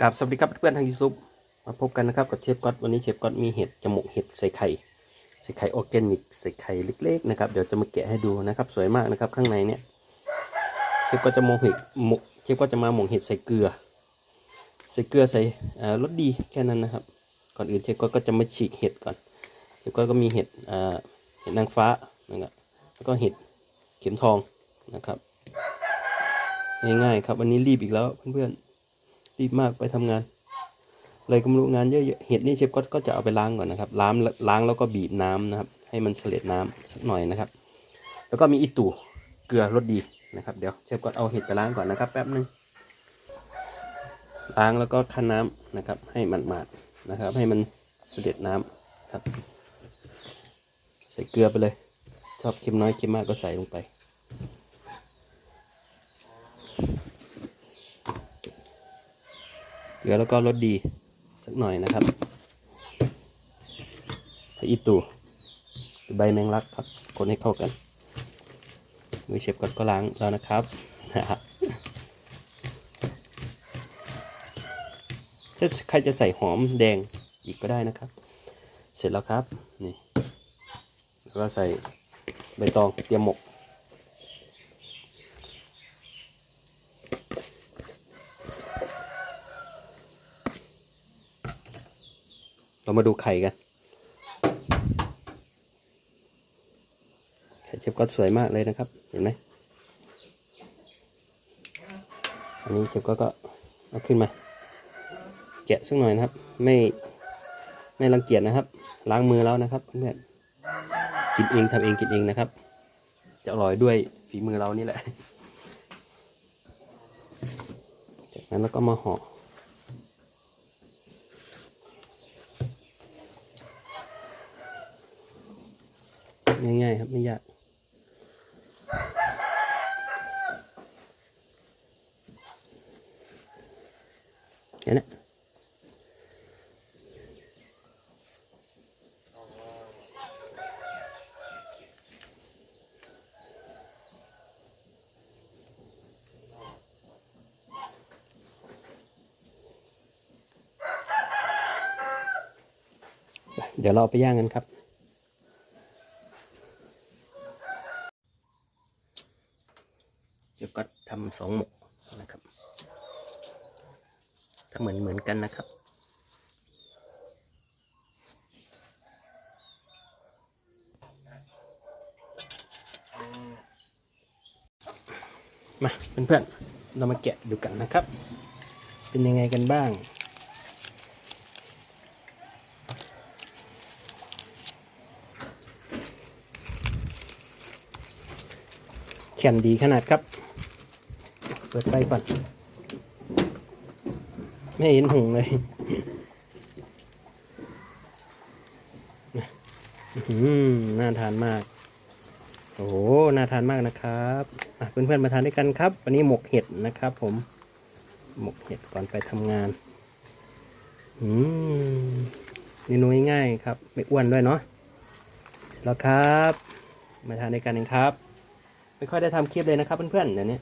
กับสวัสดีครับเพื่อนทางยูทูบมาพบกันนะครับกับเชฟก๊อตวันนี้เชฟก๊อตมีเห็ดจมูกเห็ดใส่ไข่ใส่ไข่ออร์แกนิกใส่ไข่เล็กๆนะครับเดี๋ยวจะมาแกะให้ดูนะครับ สวยมากนะครับข้างในเนี่ยเชฟก็จะมองเห็ดหมกเชฟก็จะมาหมองเห็ดใส่เกลือ ใส่เกลือใส่เอ่อรสดีแค่นั้นนะครับ ก่อนอื่นเชฟก็ก็จะมาฉีกเห็ดก่อนเชฟก็ก็มีเห็ดเอ่อเห็ดนางฟ้านะครับแล้วก็เห็ดเข็มทองนะครับง่ายๆครับวันนี้รีบอีกแล้วเพื่อนๆ รีบมากไปทำงานเลยก็ไม่รู้งานเยอะๆเห็ดนี่เชฟก็ก็จะเอาไปล้างก่อนนะครับ ล้างล้างแล้วก็บีบน้ำนะครับ ให้มันเสลดน้ำสักหน่อยนะครับ แล้วก็มีอีตู่เกลือรสดีนะครับ เดี๋ยวเชฟก็เอาเห็ดไปล้างก่อนนะครับ แป๊บนึงล้างแล้วก็คั้นน้ำนะครับ ให้มันหมาดนะครับ ให้มันเสด็จน้ำครับ ใส่เกลือไปเลย ชอบเค็มน้อยเค็มมากก็ใส่ลงไป เก ลือแล้วก็รสดีสักหน่อยนะครับใส่อีตูใบแมงลักครับ คนให้เข้ากันมือเชฟก่อนก็ล้างแล้วนะครับถ้าใครจะใส่หอมแดงอีกก็ได้นะครับ เสร็จแล้วครับ นี่ แล้วก็ใส่ใบตองเตรียมหมก เรามาดูไข่กัน ไข่เชฟก็สวยมากเลยนะครับ เห็นไหม อันนี้เชฟก็ก็เอาขึ้นมา แกะสักหน่อยนะครับ ไม่ไม่รังเกียจนะครับ ล้างมือแล้วนะครับเพื่อนกินเองทำเองกินเองนะครับ จะอร่อยด้วยฝีมือเรานี่แหละ จากนั้นเราก็มาห่อ ง่ายๆครับไม่ยากเห็นไหมเดี๋ยวเราเอาไปย่างกันครับ เดี๋ยวก็ทำสองหมกนะครับถ้าเหมือนเหมือนกันนะครับ มาเพื่อนๆเรามาแกะดูกันนะครับ เป็นยังไงกันบ้างแข็งดีขนาดครับ เปิดไฟก่อน ไม่เห็นหงเลยน่าทานมาก โอ้โหน่าทานมากนะครับอะเพื่อนๆมาทานด้วยกันครับ วันนี้หมกเห็ดนะครับ ผม หมกเห็ดก่อนไปทำงาน อืมเมนูง่ายครับ ไม่อ้วนด้วยเนาะแล้วครับ มาทานด้วยกันเองครับ ไม่ค่อยได้ทำคลิปเลยนะครับเพื่อนๆเดี๋ยวนี้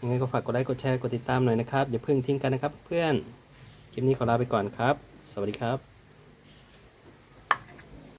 ยังไงก็ฝากกดไลค์กดแชร์กดติดตามหน่อยนะครับอย่าเพิ่งทิ้งกันนะครับ เพื่อนคลิปนี้ขอลาไปก่อนครับ สวัสดีครับ